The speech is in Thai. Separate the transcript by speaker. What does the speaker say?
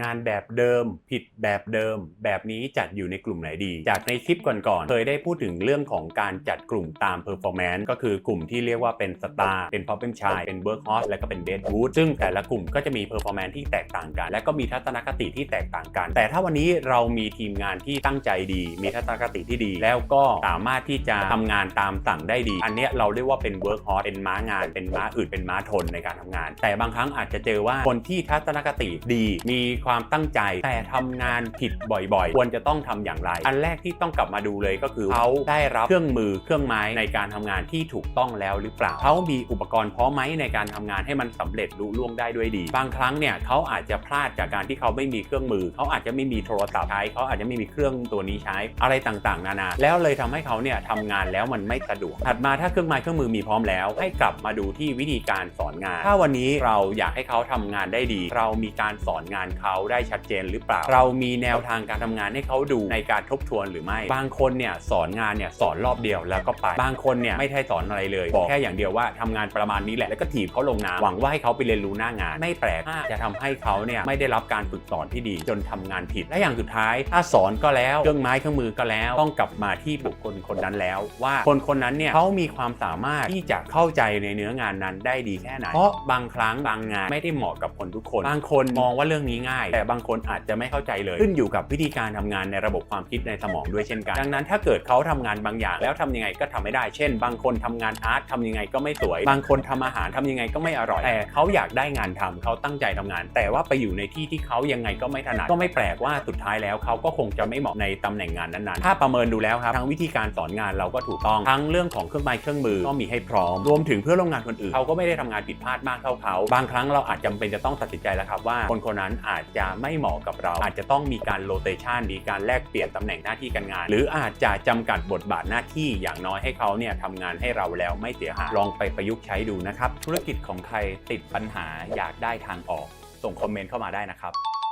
Speaker 1: งานแบบเดิม ผิดแบบเดิม แบบนี้จัดอยู่ในกลุ่มไหนดี จากในคลิปก่อนๆ เคยได้พูดถึงเรื่องของการจัดกลุ่มตาม performance ก็คือกลุ่มที่เรียกว่าเป็นสตาร์เป็น problem child เป็น workhorse และก็เป็น deadwood ซึ่งแต่ละกลุ่มก็จะมี performance ที่แตกต่างกัน และก็มีทัศนคติที่แตกต่างกัน แต่ถ้าวันนี้เรามีทีมงานที่ตั้งใจดี มีทัศนคติที่ดี แล้วก็สามารถที่จะทำงานตามสั่งได้ดี อันนี้เราเรียกว่าเป็น workhorse เป็นม้างาน เป็นม้าอึดเป็นม้าทนในการทำงาน แต่บางครั้งอาจจะเจอว่าคนที่ทัศนคติดีมีความตั้งใจ แต่ทำงานผิดบ่อยๆ ควรจะต้องทำอย่างไร อันแรกที่ต้องกลับมาดูเลยก็คือเขาได้รับเครื่องมือเครื่องไม้ในการทำงานที่ถูกต้องแล้วหรือเปล่าเขามีอุปกรณ์พร้อมไหมในการทำงานให้มันสำเร็จลุล่วงได้ด้วยดี บางครั้งเนี่ยเขาอาจจะพลาดจากการที่เขาไม่มีเครื่องมือ เขาอาจจะไม่มีโทรศัพท์ใช้เขาอาจจะไม่มีเครื่องตัวนี้ใช้อะไรต่างๆ นานา แล้วเลยทำให้เขาเนี่ยทำงานแล้วมันไม่สะดวกถัดมาถ้าเครื่องไม้เครื่องมือมีพร้อมแล้ว ให้กลับมาดูที่วิธีการสอนงาน ถ้าวันนี้เราอยากให้เขาทำงานได้ดี เรามีการสอนงานเขาได้ชัดเจนหรือเปล่า เรามีแนวทางการทำงานให้เขาดูในการทบทวนหรือไม่ บางคนเนี่ยสอนงานเนี่ยสอนรอบเดียวแล้วก็ไป บางคนเนี่ยไม่ได้สอนอะไรเลย บอกแค่อย่างเดียวว่าทำงานประมาณนี้แหละแล้วก็ถีบเขาลงน้ำหวังว่าให้เขาไปเรียนรู้หน้างาน ไม่แปลกถ้าจะทำให้เขาเนี่ยไม่ได้รับการฝึกสอนที่ดีจนทำงานผิด และอย่างสุดท้าย ถ้าสอนก็แล้วเครื่องไม้เครื่องมือก็แล้วต้องกลับมาที่บุคคลคนนั้นแล้ว ว่าคนคนนั้นเนี่ยเขามีความสามารถที่จะเข้าใจในเนื้องานนั้นได้ดีแค่ไหนเพราะบางครั้งบางงานไม่ได้เหมาะกับคนทุกคน บางคนมองว่าเรื่องนี้ง่ายแต่บางคนอาจจะไม่เข้าใจเลย ขึ้นอยู่กับวิธีการทำงานในระบบความคิดในสมองด้วยเช่นกัน ดังนั้นถ้าเกิดเขาทำงานบางอย่าง แล้วทำยังไงก็ทำไม่ได้ เช่น บางคนทำงานอาร์ตทำยังไงก็ไม่สวย บางคนทำอาหารทำยังไงก็ไม่อร่อย แต่เขาอยากได้งานทำเขาตั้งใจทำงาน แต่ว่าไปอยู่ในที่ที่เขายังไงก็ไม่ถนัด ก็ไม่แปลกว่าสุดท้ายแล้วเขาก็คงจะไม่เหมาะในตำแหน่งงานนั้นๆ ถ้าประเมินดูแล้วครับทั้งวิธีการสอนงานเราก็ถูกต้อง ทั้งเรื่องของเครื่องไม้เครื่องมือก็มีให้พร้อม รวมถึงเพื่อนร่วมงานคนอื่นเขาก็ไม่ได้ทำงานผิดพลาดมากเท่าเขา บางครั้งเราอาจจำเป็นจะต้องตัดสินใจแล้วครับว่าคนคนนั้นอาจจะไม่เหมาะกับเรา อาจจะต้องมีการโรเตชันมีการแลกเปลี่ยนตำแหน่งหน้าที่การงาน หรืออาจจะจำกัดบทบาทหน้าที่อย่างน้อยให้เขาเนี่ยทำงานให้เราแล้วไม่เสียหายลองไปประยุกต์ใช้ดูนะครับ ธุรกิจของใครติดปัญหาอยากได้ทางออก ส่งคอมเมนต์เข้ามาได้นะครับ